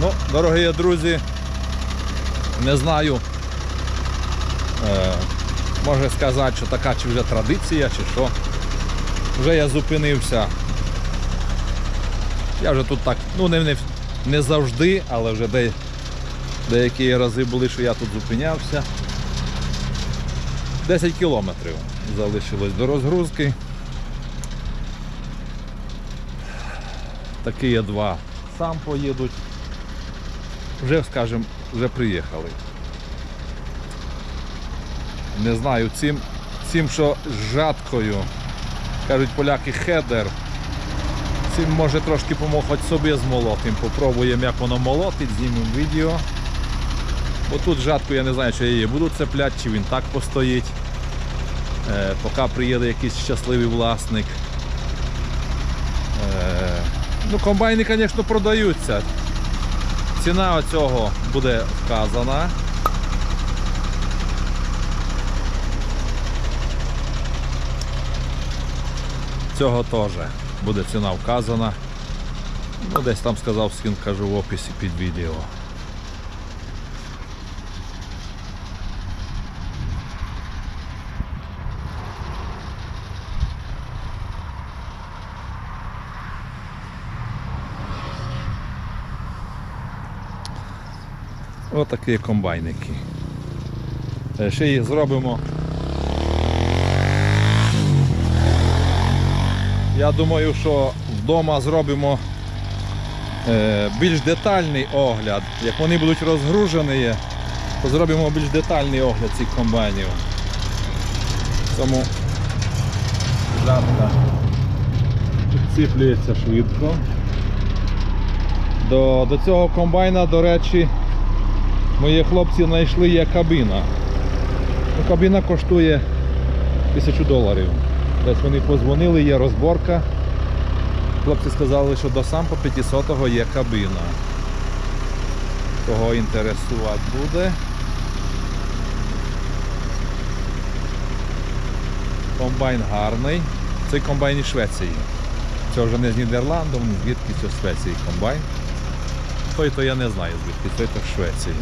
Ну, дорогі друзі, не знаю. Е, може сказати, що така чи вже традиція, чи що. Вже я зупинився. Я вже тут так, ну не, не, не завжди, але вже де, деякі рази були, що я тут зупинявся. 10 кілометрів залишилось до розгрузки. Такі є два сам поїдуть. Вже, скажімо, вже приїхали. Не знаю, цим, цим що з жаткою, кажуть поляки хедер. Цим може трошки помог собі змолотим. Попробуємо, як воно молотить, знімемо відео. Бо тут жатку я не знаю, чи я її буду цепляти, чи він так постоїть. Е, поки приїде якийсь щасливий власник. Е, ну, комбайни, звісно, продаються. Ціна оцього буде вказана. Цього теж буде ціна вказана. Ну, десь там сказав, скін кажу в описі під відео. Отакі комбайники. Е, Ще їх зробимо. Я думаю, що вдома зробимо е, більш детальний огляд. Як вони будуть розгружені, то зробимо більш детальний огляд цих комбайнів. Тому жатка підсиплюється швидко. До, до цього комбайна, до речі, мої хлопці знайшли є кабіна. Ну, кабіна коштує 1000 доларів. Десь вони позвонили, є розборка. Хлопці сказали, що до сам по 500-го є кабіна. Кого інтересувати буде. Комбайн гарний. Цей комбайн із Швеції. Це вже не з Нідерланду, ні звідки це Швеції комбайн. Той то я не знаю звідки, той то в Швеції.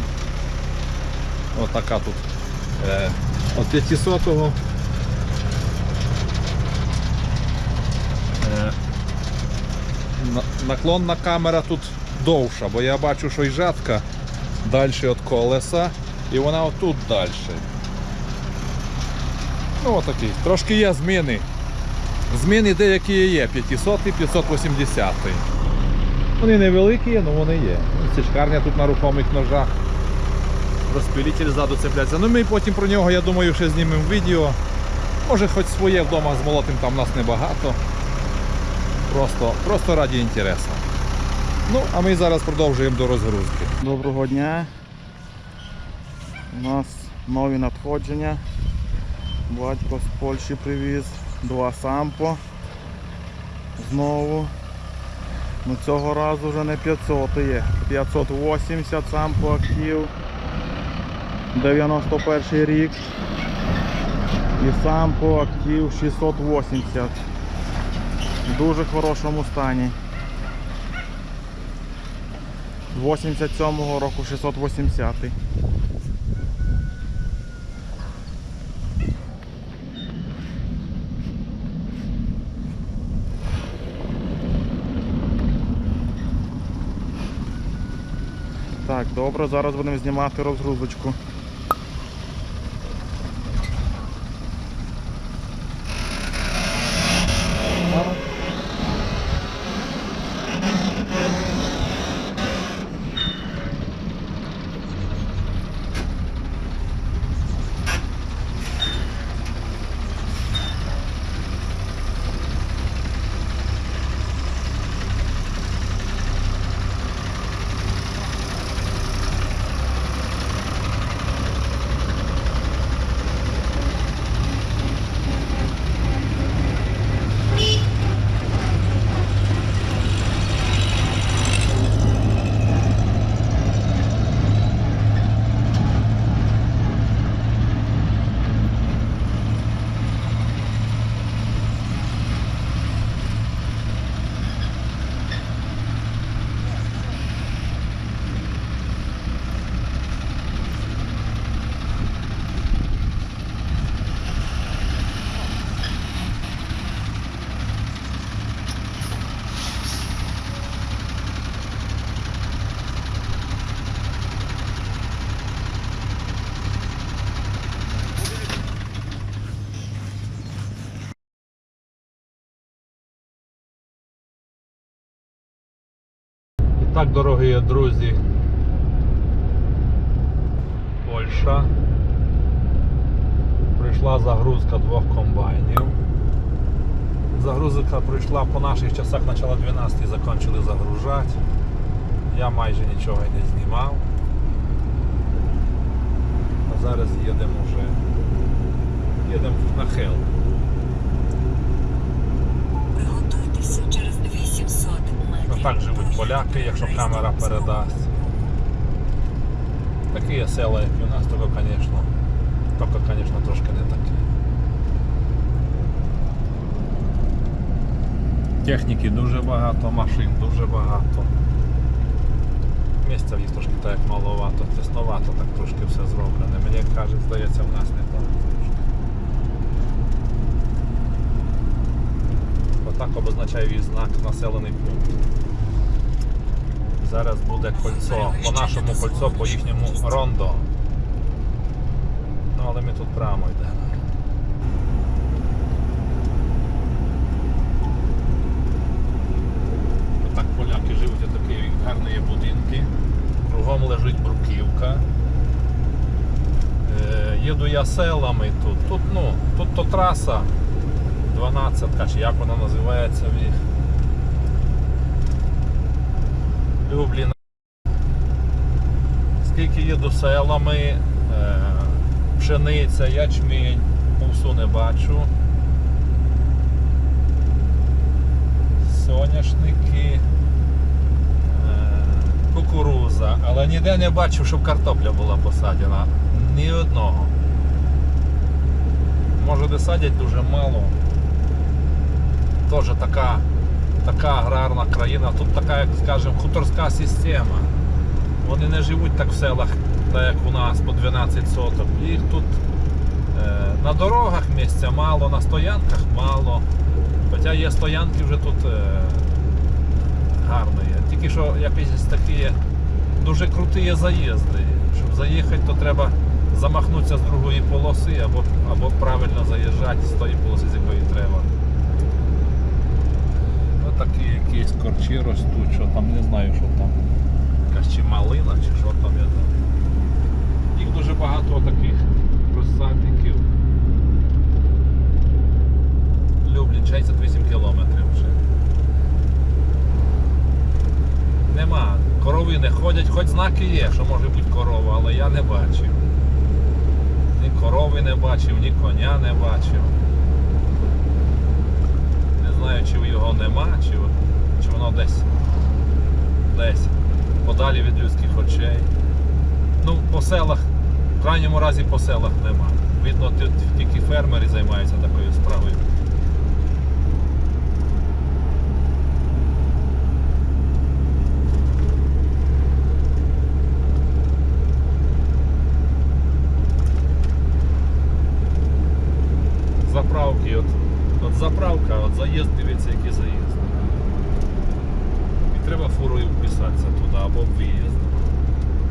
Отака тут е, от 500-го. Е, наклонна камера тут довша, бо я бачу, що і жатка далі від колеса, і вона отут далі. Ну отакий. Трошки є зміни. Зміни деякі є, 500 580 Вони невеликі, але вони є. Січкарня тут на рухомих ножах. Розпилитель ззаду цепляться. Ну ми потім про нього, я думаю, ще знімемо відео. Може хоч своє вдома змолотим, там нас небагато. Просто, просто раді інтересу. Ну, а ми зараз продовжуємо до розгрузки. Доброго дня. У нас нові надходження. Батько з Польщі привіз. Два сампо. Знову. Ну цього разу вже не 500 є. 580 сампо актив. 91 рік. І сампо актив 680. В дуже хорошому стані. 87-го року 680. Так, добре, зараз будемо знімати розгрузочку. Так, дорогі друзі. Польща. Прийшла загрузка двох комбайнів. Загрузка прийшла по наших часах начало 12 закінчили загружати. Я майже нічого не знімав. А зараз їдемо вже. Їдемо на Хел. Приготуйтеся через 800 метрів. Ну, так живуть поляки, якщо камера передасть. Такі є села, як у нас, тільки, звісно, тільки, звісно, трошки не такі. Техніки дуже багато, машин дуже багато. Місця в їх трошки так маловато, тесновато так трошки все зроблене. Мені каже, здається, в нас не так трошки. Отак обозначає її знак населений пункт. Зараз буде кольцо. По нашому кольцо, по їхньому рондо. Ну, але ми тут прямо йдемо. Отак поляки живуть, такі гарні є будинки. Кругом лежить бруківка. Е, їду я селами тут. Тут, ну, тут то траса 12, чи як вона називається в їх. Люблін. Скільки їду селами, е, пшениця, ячмінь, овсу не бачу. Соняшники, е, кукуруза, але ніде не бачив, щоб картопля була посаджена. Ні одного. Може де садять дуже мало. Теж така така аграрна країна, тут така, як скажемо, хуторська система. Вони не живуть так в селах, так як у нас по 12 соток. Їх тут е, на дорогах місця мало, на стоянках мало. Хоча є стоянки вже тут е, гарні. Тільки що якісь такі дуже круті заїзди. Щоб заїхати, то треба замахнутися з другої полоси або, або правильно заїжджати з тої полоси, з якої треба. Такі якісь корчі ростуть, що там не знаю, що там. Якась чи малина, чи що там я там. Їх дуже багато таких розсадників. Люблін 68 кілометрів вже. Нема. Корови не ходять, хоч знаки є, що може бути корова, але я не бачив. Ні корови не бачив, ні коня не бачив. Знаю, чи його нема, чи, чи воно десь десь подалі від людських очей. Ну, по селах, в крайньому разі по селах нема. Видно, тільки фермери займаються такою справою. Заправки, от, от заправка, от заїзд, дивіться, який заїзд. І треба фурою вписатися туди або в виїзд.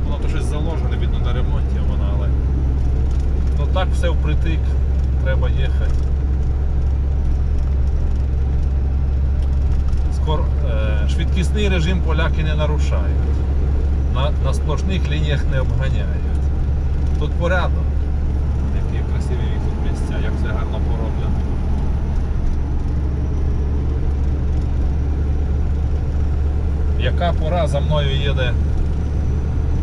Воно то щось заложене, видно на ремонті воно, але. Ну так все впритик, треба їхати. Скор... Е, швидкісний режим поляки не нарушають. На, на сплошних лініях не обганяють. Тут порядок. Які красиві тут місця, як все гарно пороблено. Яка пора за мною їде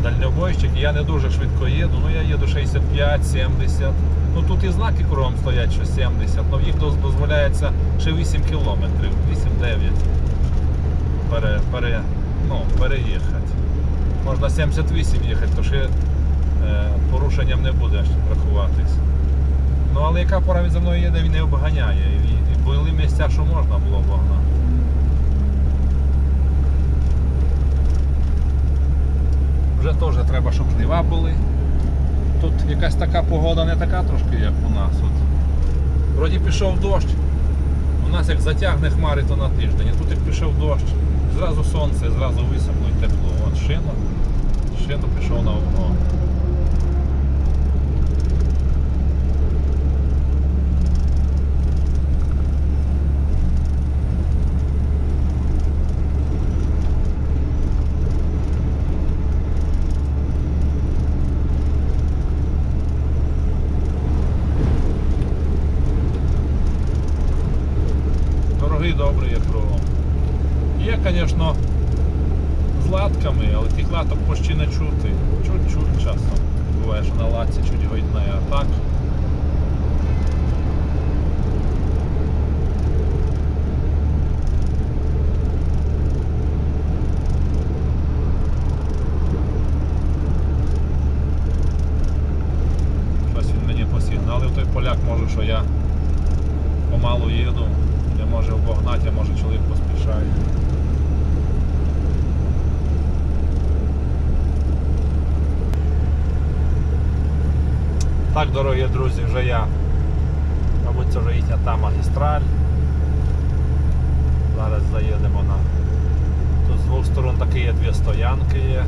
дальнобойщик, я не дуже швидко їду, ну я їду 65-70. Ну тут і знаки кругом стоять, що 70, але їх дозволяється ще 8 кілометрів, 8-9 пере, пере, ну, переїхати. Можна 78 їхати, то ще е, порушенням не буде рахуватись. Ну але яка пора він за мною їде, він не обганяє. І, і були місця, що можна було обогнати. Вже теж треба, щоб жнива були. Тут якась така погода не така трошки, як у нас. От. Вроді пішов дощ. У нас як затягне хмари, то на тиждень. А тут як пішов дощ, зразу сонце, зразу висохло і тепло. От шина, шина пішов на обгон. добрий, добрий є кругом. Є, звісно, з латками, але тих латок почти не чути. Чуть-чуть часом. Буває, що на латці чуть видно, а так. Щось він мені посигналив, той поляк може, що я помалу їду, не може обогнати, а може чоловік поспішає. Дорогі друзі, вже я. Мабуть, це вже їхня та магістраль. Зараз заїдемо на. Тут з двох сторон такі є дві стоянки є.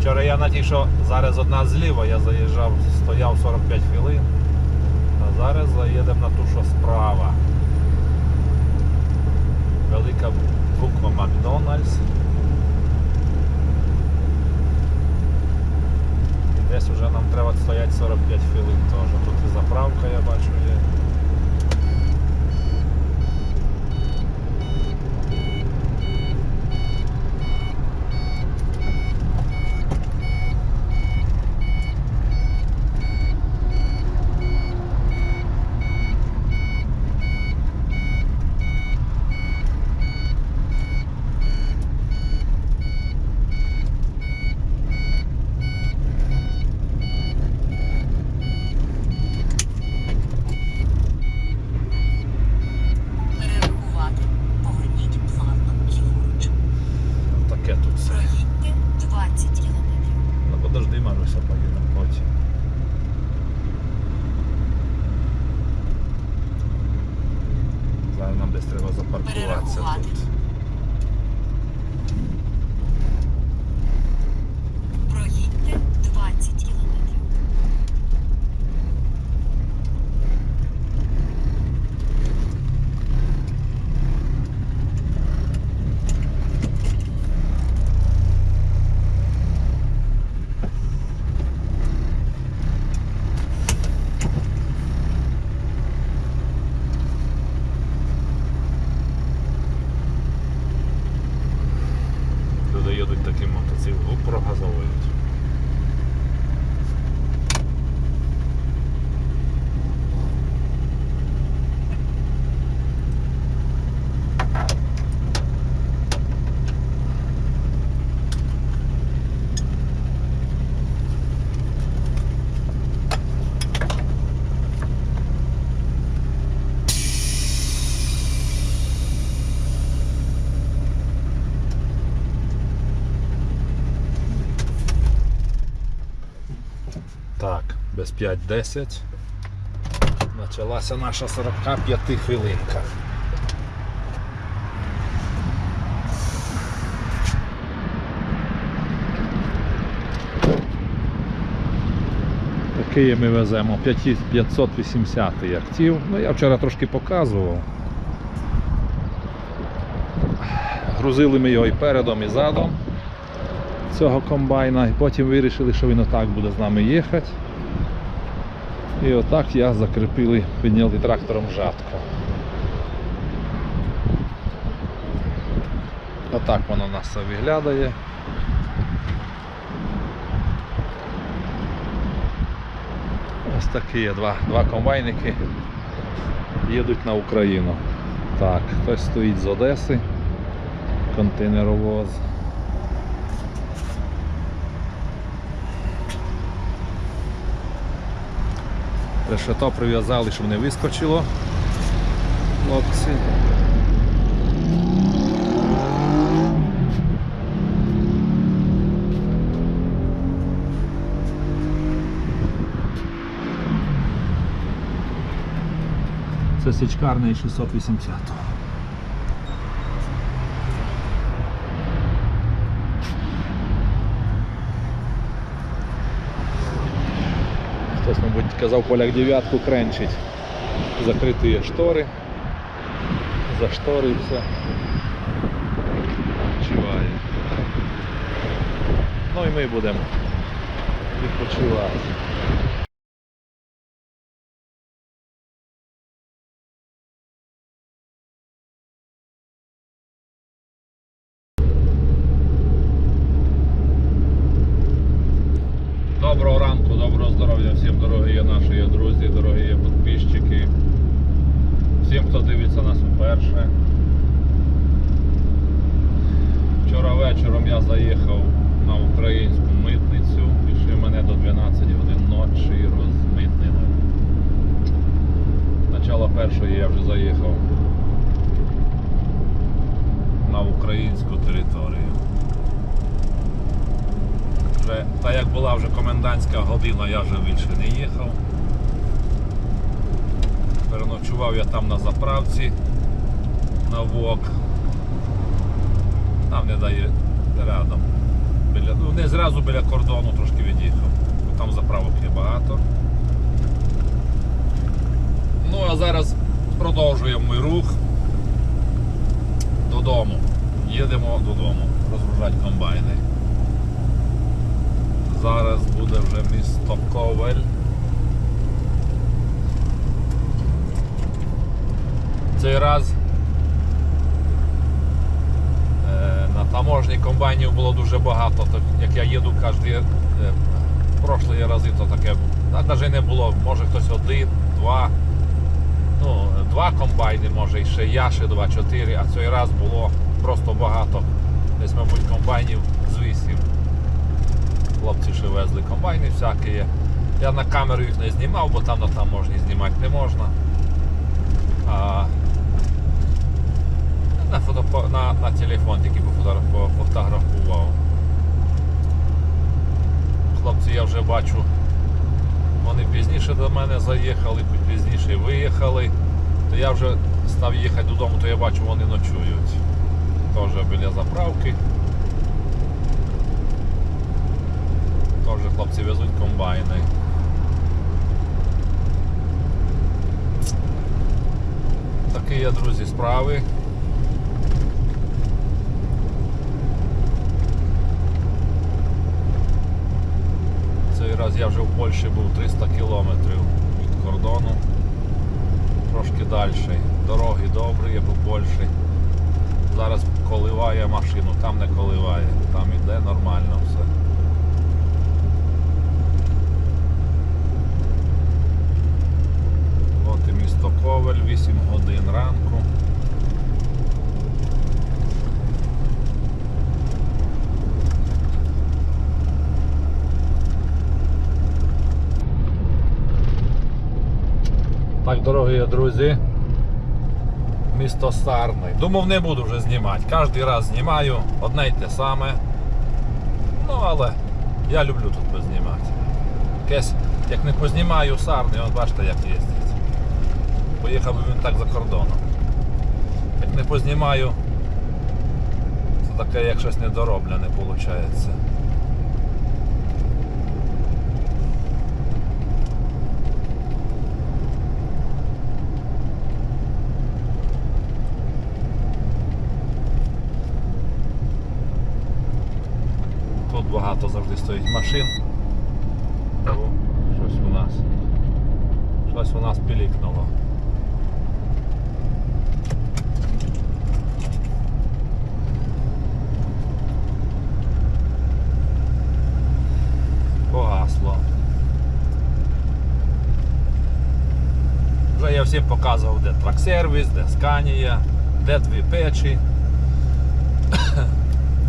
Вчора я на тій, що зараз одна зліва, я заїжджав, стояв 45 хвилин. А зараз заїдемо на ту, що справа. Велика буква Макдональдс. Десь вже нам треба стояти 45 хвилин теж. Тут і заправка я бачу є. Без 5-10. Почалася наша 45 хвилинка. Такий ми веземо 580 актив. Ну, я вчора трошки показував. Грузили ми його і передом, і задом цього комбайна, і потім вирішили, що він отак буде з нами їхати. І отак я закріпили, підняли трактором жатку. Отак воно у нас виглядає. Ось такі є два, два комбайники їдуть на Україну. Так, хтось стоїть з Одеси, контейнеровоз. Решето прив'язали, щоб не вискочило. Хлопці. Це січкарний 680. Хтось, мабуть, казав поляк дев'ятку кренчить. Закриті є штори. Зашторився. Відпочиває. Ну і ми будемо відпочивати. Доброго ранку, доброго здоров'я всім дорогі наші друзі, дорогі підписчики. Всім, хто дивиться нас вперше. Вчора вечором я заїхав на українську митницю і ще мене до 12 годин ночі розмитнили. Начало першої я вже заїхав на українську територію. Вже, та як була вже комендантська година, я вже більше не їхав. Переночував я там на заправці на ВОК. Там не дає рядом. Біля, ну, не зразу біля кордону трошки від'їхав. бо Там заправок є багато. Ну а зараз продовжуємо ми рух додому. Їдемо додому, розгружати комбайни. Зараз буде вже місто Ковель. Цей раз е, на таможні комбайнів було дуже багато. Як я їду кожен прошлі рази, то таке навіть не було. Може хтось один, два. Ну, два комбайни, може і ще я, ще два, чотири, а цей раз було просто багато. Десь, мабуть, комбайнів. Хлопці ще везли комбайни всякі. Я на камеру їх не знімав, бо там на таможні знімати не можна. А на, фото, на, на телефон тільки пофотограф- пофотографував. Хлопці я вже бачу. Вони пізніше до мене заїхали, пізніше виїхали. То я вже став їхати додому, то я бачу, вони ночують. Теж біля заправки. Теж хлопці везуть комбайни. Такі є, друзі, справи. Цей раз я вже в Польщі був 300 кілометрів від кордону. Трошки далі. Дороги добрі є по Польщі. Зараз коливає машину, там не коливає, там іде нормально все. От і місто Ковель, 8 годин ранку. Так, дорогі друзі. Місто Сарни. Думав, не буду вже знімати. Кожен раз знімаю одне й те саме. Ну, але я люблю тут познімати. Якесь, як не познімаю Сарни, от бачите, як їздить. Поїхав він так за кордоном. Як не познімаю, це таке як щось недороблене виходить. Тут багато завжди стоїть машин. Щось у нас. Щось у нас пілікнуло. Погасло. Вже я всім показував, де траксервіс, де сканія, де дві печі.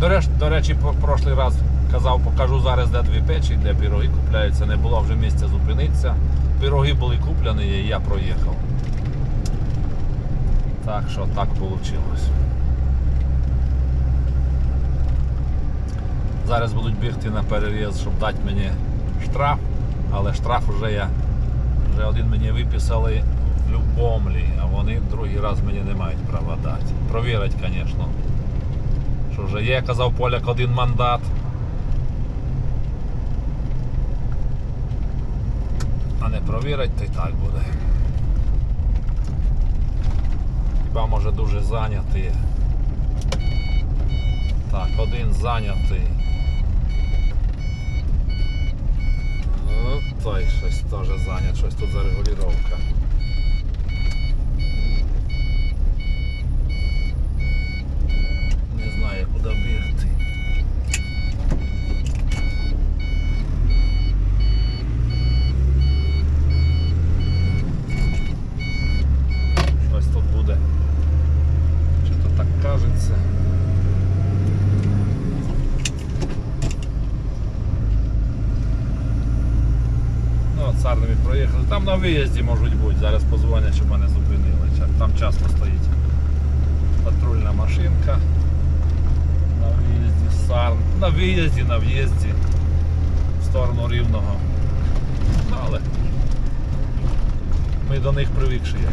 До речі, до речі, прошлий раз казав, покажу зараз, де дві печі, де пироги купляються. Не було вже місця зупинитися. Пироги були куплені і я проїхав. Так що так вийшло. Зараз будуть бігти на переріз, щоб дати мені штраф, але штраф вже я вже один мені виписали Любомлі, а вони другий раз мені не мають права дати. Провірять, звісно. Що вже є, казав поляк, один мандат. А не провірять, то й так буде. Хіба може дуже зайнятий. Так, один зайнятий. Ну, той щось теж зайнят, щось тут за регулювання. Не знаю, куди бігти. Там на виїзді можуть бути. Зараз позвонять, щоб мене зупинили. Там часто стоїть патрульна машинка. На виїзді Сарн. На виїзді, на в'їзді. В сторону рівного. Ну, але ми до них привикші є.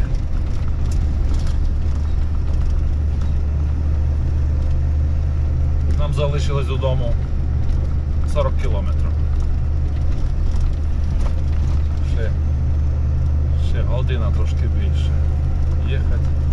Нам залишилось додому 40 кілометрів. Ще година трошки більше. Їхати.